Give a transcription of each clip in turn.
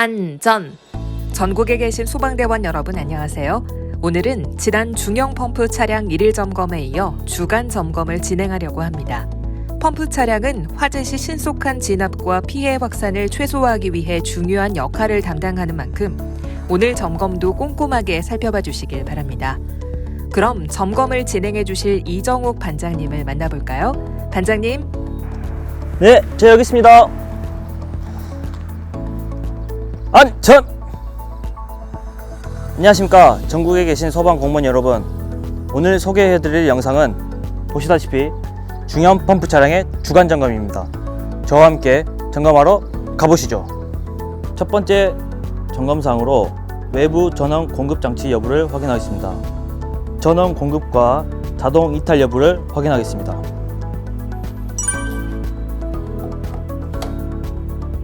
안전. 전국에 계신 소방대원 여러분 안녕하세요. 오늘은 지난 중형 펌프 차량 일일 점검에 이어 주간 점검을 진행하려고 합니다. 펌프 차량은 화재 시 신속한 진압과 피해 확산을 최소화하기 위해 중요한 역할을 담당하는 만큼 오늘 점검도 꼼꼼하게 살펴봐 주시길 바랍니다. 그럼 점검을 진행해 주실 이정욱 반장님을 만나볼까요? 반장님, 네, 저 여기 있습니다. 안전! 안녕하십니까. 전국에 계신 소방 공무원 여러분. 오늘 소개해드릴 영상은 보시다시피 중형 펌프 차량의 주간 점검입니다. 저와 함께 점검하러 가보시죠. 첫 번째 점검사항으로 외부 전원 공급 장치 여부를 확인하겠습니다. 전원 공급과 자동 이탈 여부를 확인하겠습니다.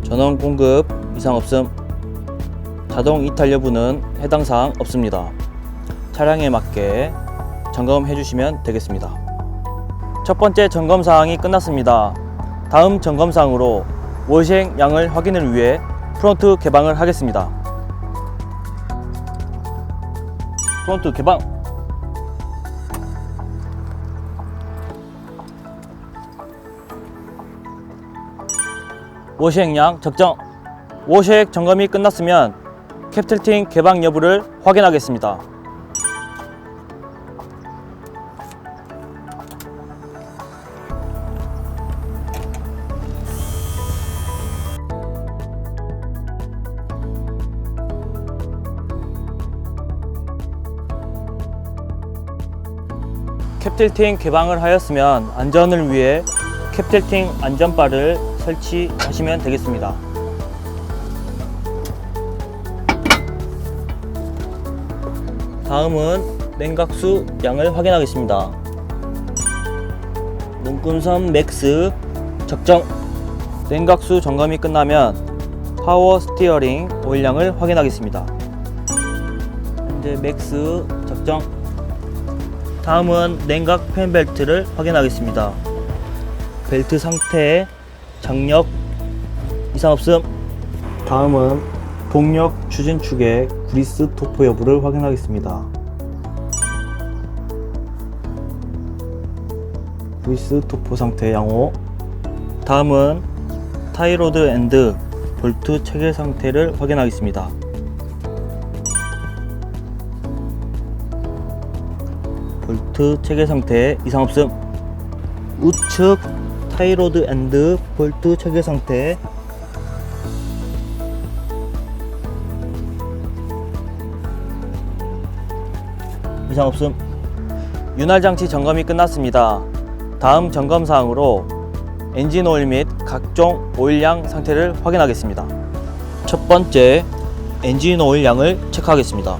전원 공급 이상 없음 자동 이탈 여부는 해당 사항 없습니다. 차량에 맞게 점검해 주시면 되겠습니다. 첫 번째 점검 사항이 끝났습니다. 다음 점검 사항으로 월시행 양을 확인을 위해 프론트 개방을 하겠습니다. 프론트 개방 워시액량 적정 워시액 점검이 끝났으면 캡틀팅 개방 여부를 확인하겠습니다. 캡틀팅 개방을 하였으면 안전을 위해 캡틀팅 안전바를 설치하시면 되겠습니다. 다음은 냉각수 양을 확인하겠습니다. 눈금선 맥스 적정 냉각수 점검이 끝나면 파워 스티어링 오일량을 확인하겠습니다. 현재 맥스 적정 다음은 냉각 팬 벨트를 확인하겠습니다. 벨트 상태, 장력 이상 없음. 다음은 동력 추진 축의 그리스 토포 여부를 확인하겠습니다. 그리스 토포 상태 양호. 다음은 타이로드 앤드 볼트 체결 상태를 확인하겠습니다. 볼트 체결 상태 이상 없음. 우측 타이로드 앤드 볼트 체결 상태 이상 없음. 윤활 장치 점검이 끝났습니다. 다음 점검 사항으로 엔진 오일 및 각종 오일량 상태를 확인하겠습니다. 첫 번째 엔진 오일 양을 체크하겠습니다.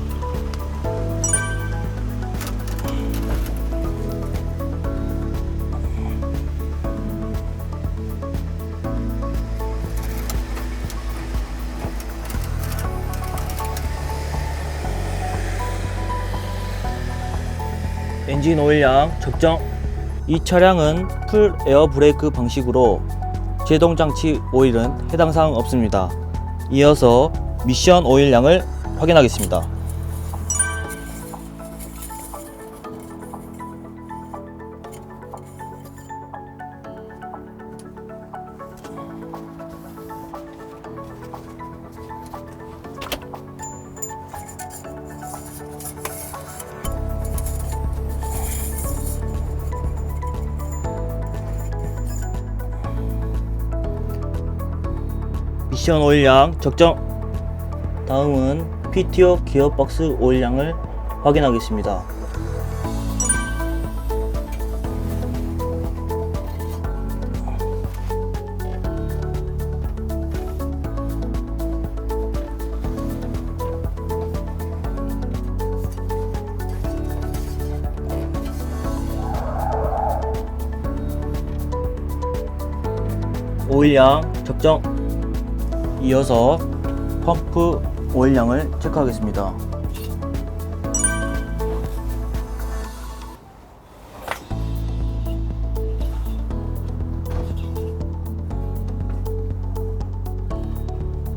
엔진 오일량 적정. 이 차량은 풀 에어 브레이크 방식으로 제동 장치 오일은 해당 사항 없습니다. 이어서 미션 오일량을 확인하겠습니다. 미션 오일량 적정. 다음은 PTO 기어박스 오일량을 확인하겠습니다. 오일량 적정. 이어서 펌프 오일량을 체크하겠습니다.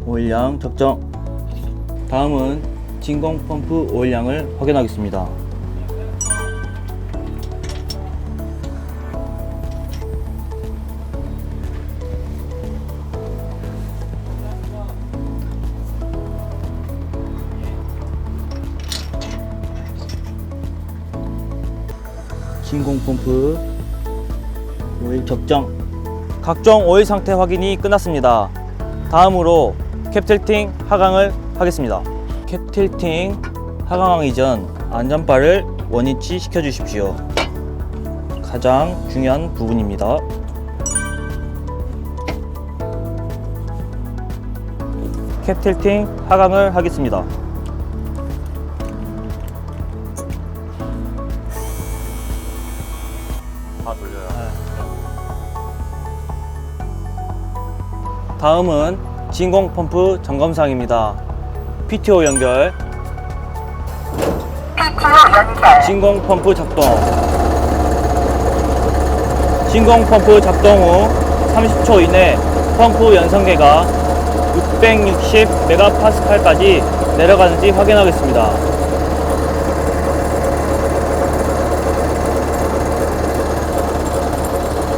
오일량 적정. 다음은 진공 펌프 오일량을 확인하겠습니다. 진공 펌프 오일 적정. 각종 오일 상태 확인이 끝났습니다. 다음으로 캡틸팅 하강을 하겠습니다. 캡틸팅 하강하기 전 안전바를 원위치 시켜 주십시오. 가장 중요한 부분입니다. 캡틸팅 하강을 하겠습니다. 다 돌려요. 다음은 진공 펌프 점검 사항입니다. PTO 연결, 진공 펌프 작동. 진공 펌프 작동 후 30초 이내 펌프 연성계가 660 메가파스칼까지 내려가는지 확인하겠습니다.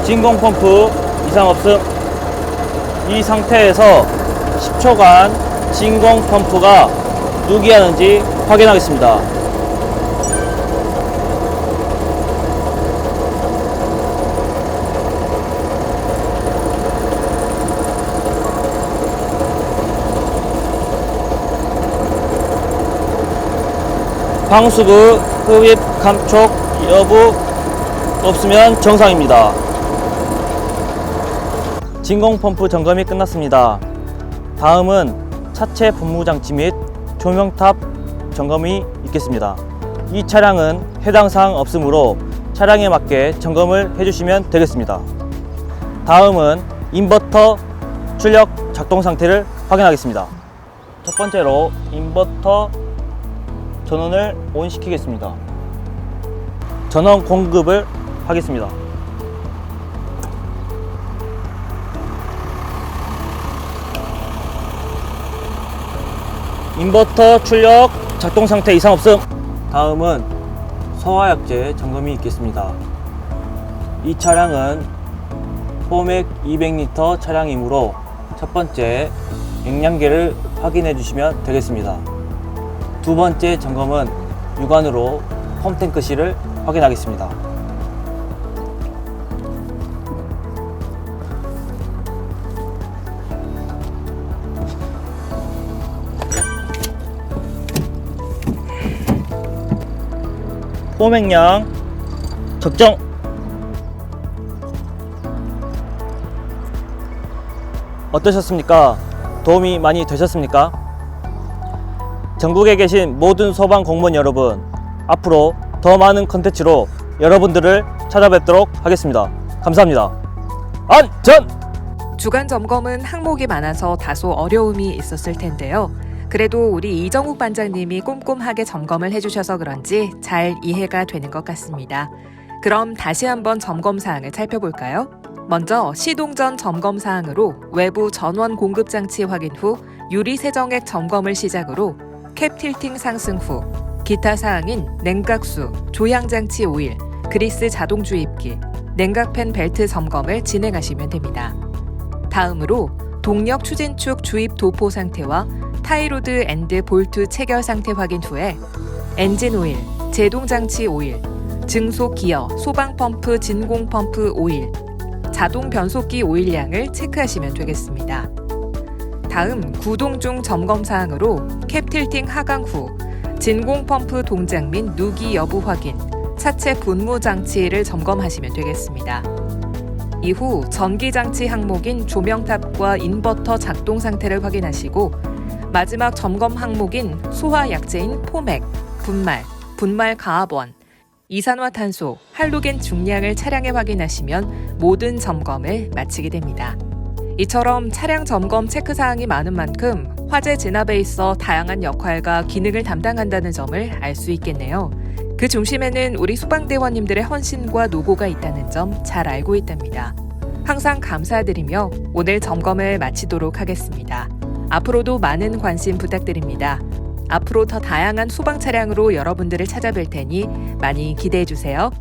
진공 펌프 이상 없음. 이 상태에서 10초간 진공 펌프가 누기하는지 확인하겠습니다. 방수구 흡입 감촉 여부 없으면 정상입니다. 진공 펌프 점검이 끝났습니다. 다음은 차체 분무 장치 및 조명탑 점검이 있겠습니다. 이 차량은 해당 사항 없으므로 차량에 맞게 점검을 해주시면 되겠습니다. 다음은 인버터 출력 작동 상태를 확인하겠습니다. 첫 번째로 인버터 전원을 온 시키겠습니다. 전원 공급을 하겠습니다. 인버터 출력 작동 상태 이상 없음. 다음은 소화약제 점검이 있겠습니다. 이 차량은 포맥 200리터 차량이므로 첫 번째 영양계를 확인해 주시면 되겠습니다. 두 번째 점검은 육안으로 펌탱크 실을 확인하겠습니다. 포맥량 적정 어떠셨습니까? 도움이 많이 되셨습니까? 전국에 계신 모든 소방 공무원 여러분 앞으로 더 많은 컨텐츠로 여러분들을 찾아뵙도록 하겠습니다. 감사합니다. 안전! 주간 점검은 항목이 많아서 다소 어려움이 있었을 텐데요. 그래도 우리 이정욱 반장님이 꼼꼼하게 점검을 해주셔서 그런지 잘 이해가 되는 것 같습니다. 그럼 다시 한번 점검 사항을 살펴볼까요? 먼저 시동 전 점검 사항으로 외부 전원 공급 장치 확인 후 유리 세정액 점검을 시작으로 캡 틸팅 상승 후 기타 사항인 냉각수, 조향 장치 오일, 그리스 자동 주입기, 냉각팬 벨트 점검을 진행하시면 됩니다. 다음으로 동력 추진축 주입 도포 상태와 타이로드 앤드 볼트 체결 상태 확인 후에 엔진 오일, 제동 장치 오일, 증속 기어, 소방 펌프, 진공 펌프 오일, 자동 변속기 오일량을 체크하시면 되겠습니다. 다음 구동 중 점검 사항으로 캡 틸팅 하강 후 진공 펌프 동작 및 누기 여부 확인, 차체 분무 장치를 점검하시면 되겠습니다. 이후 전기 장치 항목인 조명탑과 인버터 작동 상태를 확인하시고 마지막 점검 항목인 소화 약제인 포맥, 분말, 분말 가압원, 이산화탄소, 할로겐 중량을 차량에 확인하시면 모든 점검을 마치게 됩니다. 이처럼 차량 점검 체크 사항이 많은 만큼 화재 진압에 있어 다양한 역할과 기능을 담당한다는 점을 알 수 있겠네요. 그 중심에는 우리 소방대원님들의 헌신과 노고가 있다는 점 잘 알고 있답니다. 항상 감사드리며 오늘 점검을 마치도록 하겠습니다. 앞으로도 많은 관심 부탁드립니다. 앞으로 더 다양한 소방 차량으로 여러분들을 찾아뵐 테니 많이 기대해 주세요.